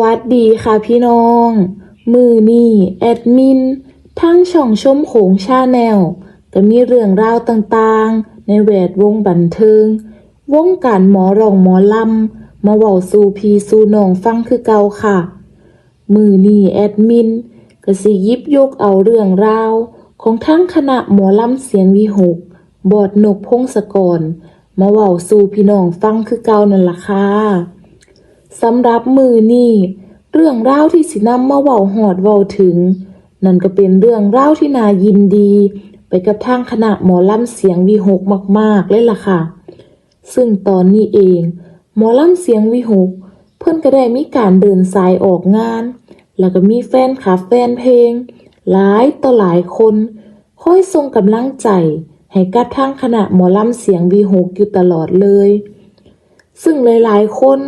วัสดีค่ะพี่น้อง มือนี่แอดมิน ทั้งช่องชมโขงชาแนลก็มีเรื่องราวต่างๆ ในแวดวงบันเทิง วงการหมอรองหมอลำมาเว้าสู่พีสู่น้องฟังคือเก่าค่ะ มือนี่แอดมินก็สิยิบยกเอาเรื่องราว ของทั้งคณะหมอลำเสียงวิหก บอดนกพงศกร มาเว้าสู่พี่น้องฟังคือเก่านั่นล่ะค่ะ สำหรับมือนี่เรื่องราวที่สินำมาเว้าหอดเว้าถึง นั่นก็เป็นเรื่องราวที่น่ายินดี ไปกับทางคณะหมอลำเสียงวีหกมากๆเลยล่ะค่ะ ซึ่งตอนนี้เอง หมอลำเสียงวีหกเพิ่อนก็ได้มีการเดินสายออกงาน แล้วก็มีแฟนคลับแฟนเพลง หลายต่อหลายคนคอยส่งกำลังใจ ให้กับทางคณะหมอลำเสียงวีหกอยู่ตลอดเลย ซึ่งหลายๆ คน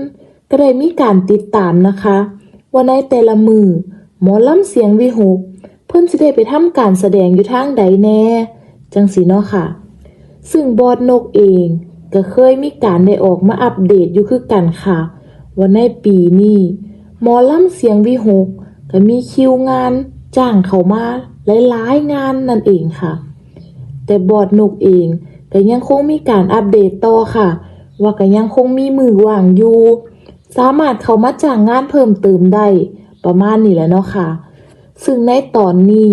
ก็ได้มีการติดตามนะคะ ว่าในแต่ละมือหมอลำเสียงวิหกเพิ่นสิได้ไปทำการแสดงอยู่ทางใดแน่ จังสีเนาะค่ะ ซึ่งบอดนกเองก็เคยมีการได้ออกมาอัปเดตอยู่คือกันค่ะ ว่าในปีนี้หมอลำเสียงวิหกก็มีคิวงานจ้างเขามาหลายๆงานนั่นเองค่ะ แต่บอดนกเองก็ยังคงมีการอัปเดตต่อค่ะ ว่าก็ยังคงมีมือว่างอยู่ สามารถเข้ามาจ้างงานเพิ่มเติมได้ ประมาณนี้แหละเนาะค่ะ ซึ่งในตอนนี้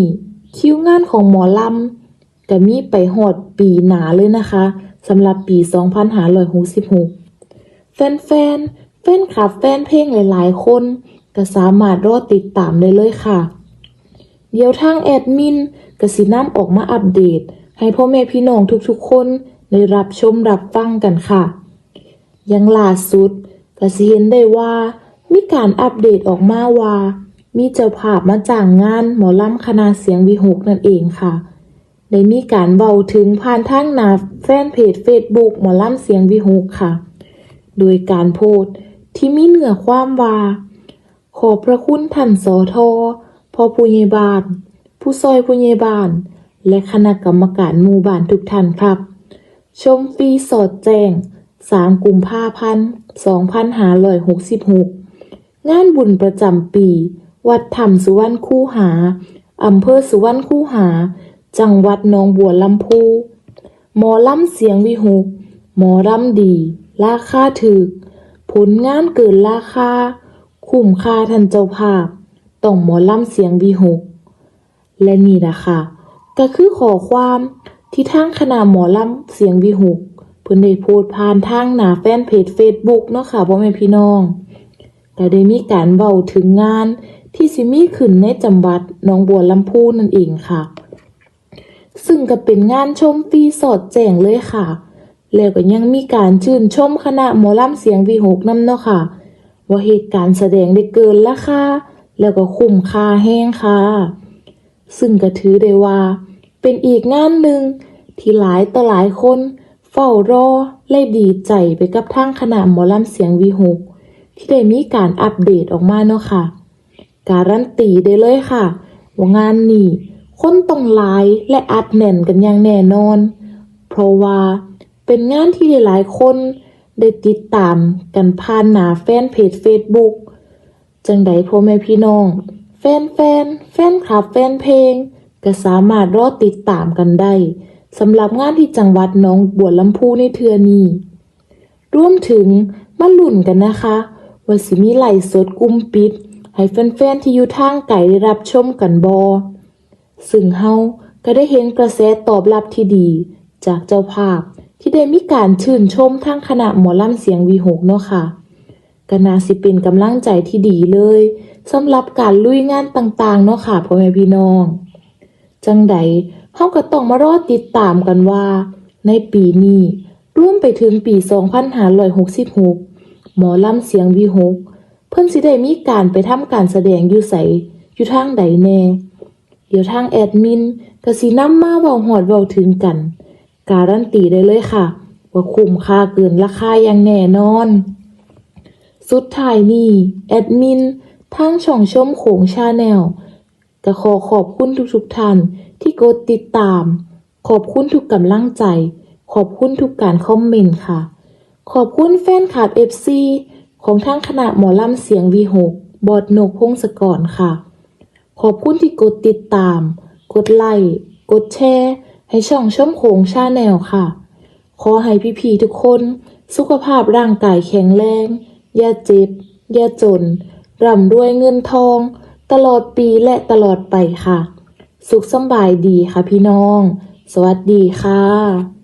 คิวงานของหมอลำก็มีไปหอดปีหนาเลยนะคะสำหรับปี 2566 แฟนๆ แฟนคลับแฟนเพลงหลายๆ คนก็สามารถรอติดตามได้เลยค่ะ เดี๋ยวทางแอดมินก็สินำออกมาอัปเดต ให้พ่อแม่พี่น้องทุกๆคน ได้รับชมรับฟังกันค่ะ ยังล่าสุด ก็สิเห็นได้ว่า มีการอัปเดตออกมาว่า มีเจ้าภาพมาจ้างงานหมอลำคณะเสียงวิหกนั่นเองค่ะ ได้มีการเบาถึงผ่านทางหน้าแฟนเพจ Facebook หมอลำเสียงวิหกค่ะ โดยการโพสที่มีเนื้อความว่า ขอบพระคุณท่านสอทอพ่อผู้ใหญ่บ้าน ผู้ซอยผู้ใหญ่บ้าน และคณะกรรมการหมู่บ้านทุกท่านครับ ชมฟรีสอดแจ้ง 3กุมภาพันธ์2566งานบุญประจำปี วัดธรรมสุวรรณคูหาอำเภอสุวรรณคูหา จังหวัดหนองบัวลำพูหมอลำเสียงวิหกหมอลำดี ราคาถึก ผลงานเกินราคาคุ้มค่าทันเจ้าภาพต้องหมอลำเสียงวิหกและนี่นะคะก็คือขอความที่ทางคณะหมอลำเสียงวิหก เพิ่นได้โพสต์ผ่านทางหน้าแฟนเพจ Facebook เนาะค่ะพ่อแม่พี่น้องก็ได้มีการเว้าถึงงานที่สิมีขึ้นในจังหวัดหนองบัวลำพูนั่นเองค่ะ ซึ่งก็เป็นงานชมฟรีสอดแจ้งเลยค่ะ แล้วก็ยังมีการชื่นชมคณะหมอลำเสียงวีหกนำเนาะค่ะ ว่าเหตุการณ์แสดงได้เกินราคาแล้วก็คุ้มค่าแห้งค่ะ ซึ่งก็ถือได้ว่า เป็นอีกงานหนึ่งที่หลายต่อหลายคน ฝ้ารอและดีใจไปกับทางคณะหมอลำเสียงวีหกที่ได้มีการอัปเดตออกมาเนาะค่ะ การันตีได้เลยค่ะ ว่างานนี้คนต้องหลายและอัดแน่นกันอย่างแน่นอน เพราะว่าเป็นงานที่หลายๆคนได้ติดตามกันผ่านหน้าแฟนเพจ Facebook จังใดพ่อแม่พี่น้อง แฟนแฟนๆแฟนคลับแฟนเพลง ก็สามารถรอติดตามกันได้ สำหรับงานที่จังหวัดหน้องบัวลำพูในเทือนี้รวมถึงมาลุ่นกันนะคะว่าสิมีไหลสดกุมปิด ให้แฟนๆที่อยู่ทางไกลได้รับชมกันบอซึ่งเฮาก็ได้เห็นกระแสตอบรับที่ดี จากเจ้าภาพที่ได้มีการชื่นชมทางคณะหมอลำเสียงวีหกเนาะค่ะก็น่าสิเป็นกำลังใจที่ดีเลยสำหรับการลุยงานต่างๆ เนาะค่ะพ่อแม่พี่น้อง จังใด เฮาก็ต้องมารอติดตามกันว่า ในปีนี้รวมไปถึงปี 2566 หมอลำเสียงวีหกเพิ่นสิได้มีการไปทำการแสดงอยู่ไสอยู่ทางใดแน่ เดี๋ยวทางแอดมินก็สินำมาเว้าฮอดเว้าถึงกัน การันตีได้เลยค่ะ ว่าคุ้มค่าเกินราคาอย่างแน่นอน สุดท้ายนี้แอดมินทางช่องชมโขงชาแนล ก็ขอขอบคุณทุกๆท่านที่กดติดตาม ขอบคุณทุกกำลังใจ ขอบคุณทุกการคอมเมนต์ค่ะ ขอบคุณแฟนคลับ FC ของทางคณะหมอลำเสียงวีหกบอดโนกพงศกรค่ะ ขอบคุณที่กดติดตาม กดไลค์กดแชร์ ให้ช่องชมโขงชาแนลค่ะ ขอให้พี่ๆทุกคนสุขภาพร่างกายแข็งแรง อย่าเจ็บ อย่าจนร่ำรวยเงินทอง ตลอดปีและตลอดไปค่ะ สุขสบายดีค่ะพี่น้อง สวัสดีค่ะ